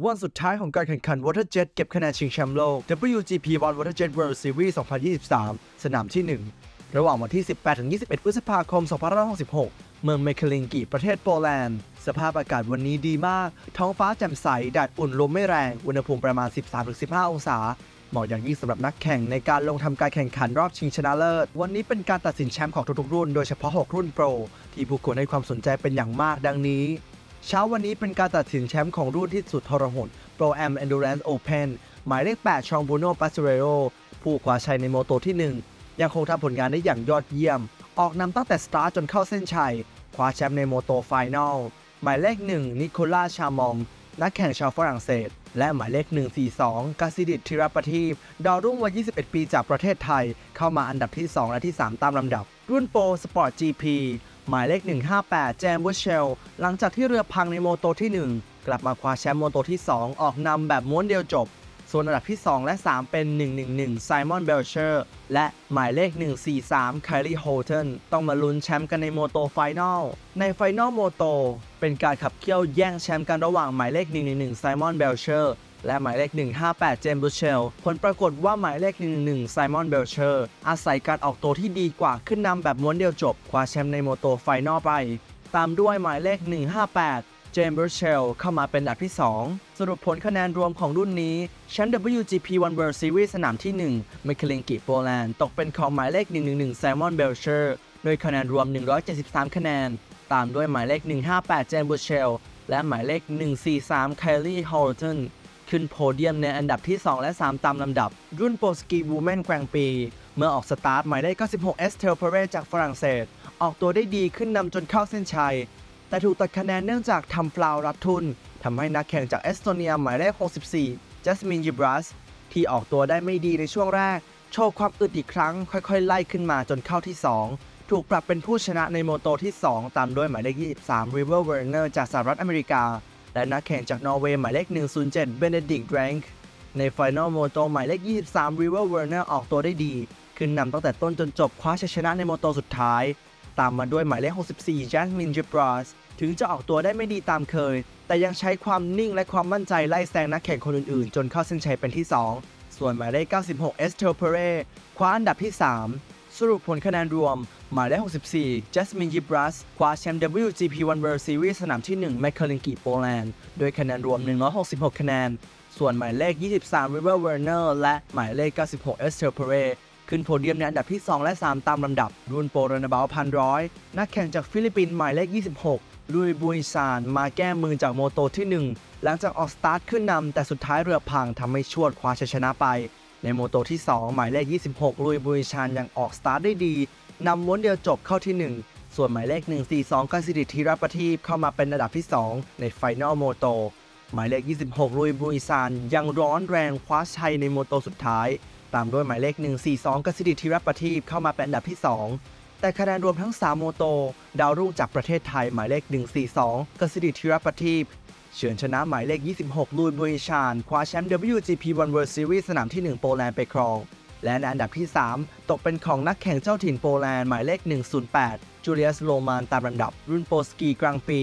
วันสุดท้ายของการแข่งขัน WaterJet เก็บคะแนนชิงแชมป์โลก WGP One WaterJet World Series 2023 สนามที่ 1 ระหว่างวันที่ 18-21 พฤษภาคม 2566 เมืองเมคลิงกีประเทศโปแลนด์ สภาพอากาศวันนี้ดีมาก ท้องฟ้าแจ่มใส แดดอุ่นลมไม่แรง อุณหภูมิประมาณ 13-15 องศา เหมาะอย่างยิ่งสำหรับนักแข่งในการลงทำการแข่งขันรอบชิงชนะเลิศ วันนี้เป็นการตัดสินแชมป์ของทุกๆรุ่น โดยเฉพาะ 6 รุ่นโปร ที่ผู้คนให้ความสนใจเป็นอย่างมากดังนี้ เช้าวันนี้เป็นการตัดสินแชมป์ของรุ่นที่สุดทรหด Pro Am Endurance Open หมายเลข 8 ชองบูโนปัสเรโรผู้คว้าชัยในโมโตที่ 1 ยังคงทำผลงานได้อย่างยอดเยี่ยม ออกนำตั้งแต่สตาร์จนเข้าเส้นชัย คว้าแชมป์ในโมโตไฟแนลหมายเลข 1 นิโคล่าชามอง นักแข่งชาวฝรั่งเศส และหมายเลข 142 กาซิดิตธิรปทีปดาวรุ่งวัย 21 ปีจากประเทศไทย เข้ามาอันดับที่ 2 และที่ 3 ตามลำดับ รุ่นโปรสปอร์ต GP หมายเลข 158 แจมบูเชล หลังจากที่เรือพังในโมโตที่ 1 กลับมาคว้าแชมป์โมโตที่ 2 ออกนำแบบม้วนเดียวจบ ส่วนอันดับที่ 2 และ 3 เป็น 111 ไซมอนเบลเชอร์ และหมายเลข 143 ไคลี่โฮเทนต้องมาลุ้นแชมป์กันในโมโตไฟนอล ในไฟนอลโมโตเป็นการขับเคี่ยวแย่งแชมป์กันระหว่างหมายเลข 111 ไซมอนเบลเชอร์ และหมายเลข 158 เจมส์บูเชล ผลปรากฏว่าหมายเลข 11 ไซมอน เบลเชอร์ อาศัยการออกตัวที่ดีกว่าขึ้นนำแบบม้วนเดียวจบ คว้าแชมป์ในโมโตไฟนอลไป ตามด้วยหมายเลข 158 เจมส์บูเชล เข้ามาเป็นอันดับที่ 2 สรุปผลคะแนนรวมของรุ่นนี้แชมป์ WGP One World Series สนามที่ 1 เมคลิงกิโปแลนด์ตกเป็นของหมายเลข 111 ไซมอน เบลเชอร์โดยคะแนนรวม 173 คะแนน ตามด้วยหมายเลข 158 เจมส์บูเชล และหมายเลข 143 ไคลี่ ฮอลตัน ขึ้นโพเดียมในอันดับที่ 2 และ 3 ตามลำดับ รุ่นโปรสกีวูแมนแกรงปี เมื่อออกสตาร์ทหมายเลข96เอสเทลเพเรจากฝรั่งเศส ออกตัวได้ดีขึ้นนำจนเข้าเส้นชัย แต่ถูกตัดคะแนนเนื่องจากทำฟลาวรัดทุนทำให้นักแข่งจากเอสโตเนียหมายเลข64 จัสมินยิบรัสที่ออกตัวได้ไม่ดีในช่วงแรก โชว์ความอึดอีกครั้ง ค่อยๆ ไล่ขึ้นมาจนเข้าที่ 2 ถูกปรับเป็นผู้ชนะในโมโตที่ 2 ตามด้วยหมายเลข23 River Werner จากสหรัฐอเมริกา และนักแข่งจากนอร์เวย์หมายเลข 107 Benedict Rank ในไฟนอลโมโตหมายเลข 23 River Werner ออกตัวได้ดี ขึ้นนำตั้งแต่ต้นจนจบคว้าชัยชนะในโมโตสุดท้าย ตามมาด้วยหมายเลข 64 Jasmine Gibras ถึงจะออกตัวได้ไม่ดีตามเคย แต่ยังใช้ความนิ่งและความมั่นใจไล่แซงนักแข่งคนอื่นๆ จนเข้าเส้นชัยเป็นที่ 2 ส่วนหมายเลข 96 Estelle Perret คว้าอันดับที่ 3 สรุปผลคะแนนรวม หมายเลข64 Jasmine Gibras คว้าแชมป์ WGP One World Series สนามที่ 1 แมคเคลิงกีโปแลนด์โดยคะแนนรวม 166 คะแนน ส่วนหมายเลข 23 River Werner และหมายเลข 96 Estelle Perret ขึ้นโพเดียมในอันดับที่ 2 และ 3 ตามลำดับ รุ่นโปรรนาบาลพันร้อยนักแข่งจากฟิลิปปินส์หมายเลข 26 ลุยบุยซาน มาแก้มือจากโมโตที่ 1 หลังจากออกสตาร์ทขึ้นนำแต่สุดท้ายเรือพังทำให้ชวดคว้าชัยชนะไป ในโมโตที่ 2 หมายเลข 26 ลุยบุยชานยังออกสตาร์ทได้ดีนำม้วนเดียวจบเข้าที่ 1 ส่วนหมายเลข 142กสิริธีรประทีปเข้ามาเป็นอันดับที่ 2 ในไฟนอลโมโต หมายเลข 26 ลุยบุยซานยังร้อนแรงคว้าชัยในโมโตสุดท้าย ตามด้วยหมายเลข 142กสิริธีรประทีปเข้ามาเป็นอันดับที่ 2 แต่คะแนนรวมทั้ง 3 โมโต ดาวรุ่งจากประเทศไทยหมายเลข 142กสิริธีรประทีป เฉือนชนะหมายเลข 26ลุยบุยชาน คว้าแชมป์ WGP One World Series สนามที่ 1 โปแลนด์ไปครอง และในอันดับที่ 3 ตกเป็นของนักแข่งเจ้าถิ่นโปแลนด์หมายเลข 108 จูเลียส โลมานตามลำดับ รุ่นโปสกีกลางปี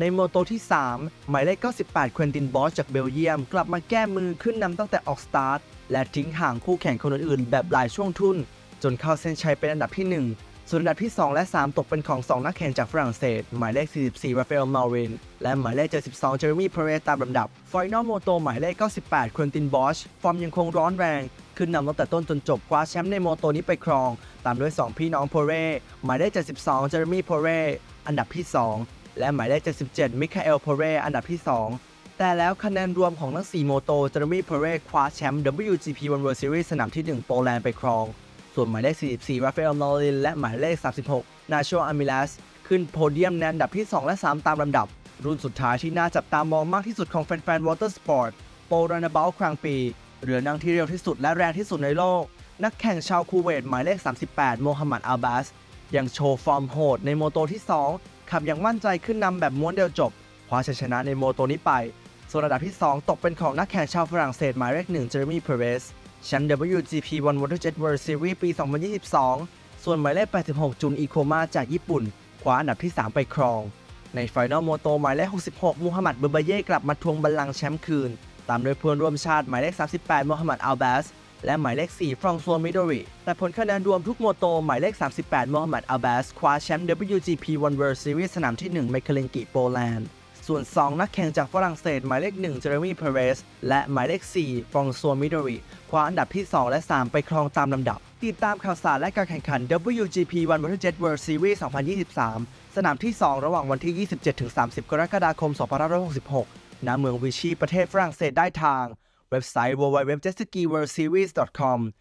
ในโมโตที่ 3 หมายเลข 98เควินตินบอสจากเบลเยียม กลับมาแก้มือขึ้นนำตั้งแต่ออกสตาร์ท และทิ้งห่างคู่แข่งคนอื่นๆแบบหลายช่วงทุน จนเข้าเส้นชัยเป็นอันดับที่ 1 ส่วนอันดับที่ 2 และ 3 ตกเป็นของ 2 นักแข่งจากฝรั่งเศส หมายเลข 44 ราฟาเอล มาริน และหมายเลข 72 เจอร์มี่เพเรตามลำดับไฟนอลโมโตหมายเลข 98 ควินตินบอช ฟอร์มยังคงร้อนแรง ขึ้นนำตั้งแต่ต้นจนจบ คว้าแชมป์ในโมโตนี้ไปครอง ตามด้วย 2 พี่น้องโพเร่หมายเลข 72 เจอร์มี่โพเร่อันดับที่ 2 และหมายเลข 77 มิคาเอล โพเร่อันดับที่ 2แต่แล้วคะแนนรวมของทั้ง4โมโตเจอร์มี่โพเรคว้าแชมป์ WGP One World Series สนามที่ 1 โปแลนด์ไปครอง ส่วนหมายเลข 44ราฟาเอลมาริน และหมายเลข 36 นาโชอามิลัส ขึ้นโพเดียมในอันดับที่ 2 และ 3 ตามลำดับ รุ่นสุดท้ายที่น่าจับตามองมากที่สุดของแฟนๆวอเตอร์สปอร์ตโปรนาบาลครั้งปี เรือนั่งที่เร็วที่สุดและแรงที่สุดในโลก นักแข่งชาวคูเวตหมายเลข 38 โมฮัมหมัดอัลบาสยังโชว์ฟอร์มโหดในโมโตที่ 2 ขับอย่างมั่นใจขึ้นนำแบบม้วนเดียวจบคว้าชัยชนะในโมโตนี้ไป ส่วนอันดับที่ 2 ตกเป็นของนักแข่งชาวฝรั่งเศสหมายเลข1เจอร์มี่เพเรส แชมป์ WGP One WaterJet World Series ปี 2022 ส่วนหมายเลข 86 จุนอีโคมาจากญี่ปุ่นคว้าอันดับที่ 3 ไปครอง ในไฟนอลโมโตหมายเลข 66 มูฮัมหมัดเบอร์เบเย่กลับมาทวงบัลลังก์แชมป์คืน ตามโดยเพื่อนร่วมชาติหมายเลข 38 มูฮัมหมัดอัลบาสและหมายเลข 4 ฟรองซัวมิโดริ แต่ผลคะแนนรวมทุกโมโต หมายเลข 38 มูฮัมหมัดอัลบาส คว้าแชมป์ WGP One World Series สนามที่1เมคาเลนกิโปแลนด์ ส่วน 2 นักแข่งจากฝรั่งเศส หมายเลข1เจอร์มี่เพเรสและหมายเลข4ฟรองซัวมิโดริคว้าอันดับที่ 2 และ 3 ไปครองตามลำดับ ติดตามข่าวสารและการแข่งขัน WGP One Water Jet World Series 2023 สนามที่ 2 ระหว่างวันที่ 27-30 กรกฎาคม 2566 ณ เมืองวิชีประเทศฝรั่งเศสได้ทาง เว็บไซต์ www.jetskiworldseries.com